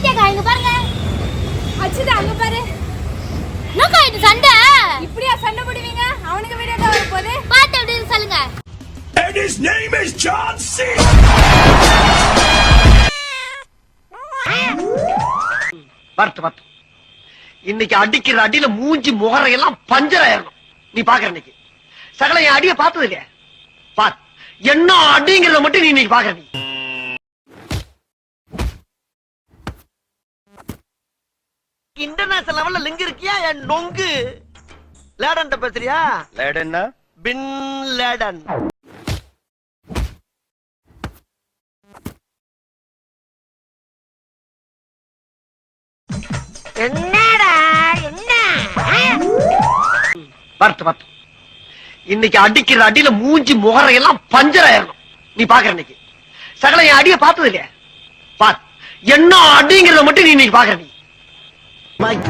பாருங்க. அச்சுதா அங்க பாரு. என்னக்கா இது சண்டை? இப்படியா சண்டை போடுவீங்க? அவனுக்கு வீடியோ தான் வர போகுது? பார்த்து எப்படி சொல்லுங்க. And his name is John C. வரட்டு வரட்டு இன்னைக்கு அடிக்கிற அடியில மூஞ்சி முகரையெல்லாம் பஞ்சர் ஆயிரணும். நீ பாக்குற இன்னைக்கு சகல என் அடிய பார்த்தது இல்லையா? பார் என்ன அடிங்கிறத மட்டும் நீ இன்னைக்கு பாக்குற நீ. இன்டர்நேஷனல் லெவல்ல லிங்க் இருக்கியா? என் நொங்கு. லேடன் பேசுறியா? லேடன்னா? பின் லேடன் என்னடா என்ன? வரட்டு வரட்டு இன்னைக்கு அடிக்கிற அடியில மூஞ்சி முகரையெல்லாம் பஞ்சர் ஆயிரணும். நீ பாக்குற இன்னைக்கு. சகல என் அடிய பார்த்தது இல்லையா? பார் என்ன அடிங்கிறத மட்டும் நீ இன்னைக்கு பாக்குற நீ. マイク。